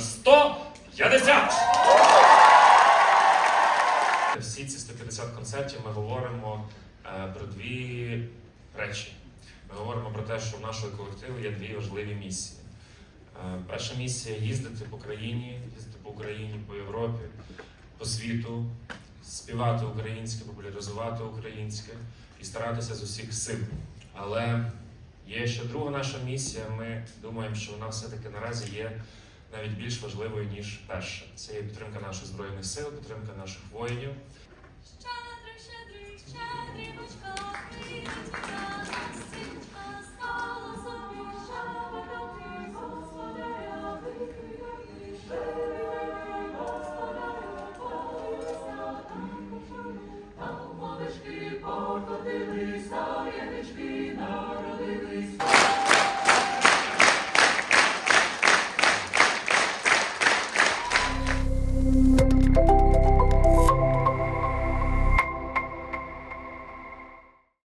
150. Всі ці 150 концертів ми говоримо е, про дві речі. Ми говоримо про те, що в нашого колективу є дві важливі місії. Е, Перша місія їздити по країні, їздити по Україні, по Європі, по світу, співати українське, популяризувати українське і старатися з усіх сил. Але є ще друга наша місія. Ми думаємо, що вона все-таки наразі є навіть більш важливою, ніж перша. Це є підтримка наших збройних сил, підтримка наших воїнів. Покотилися, янички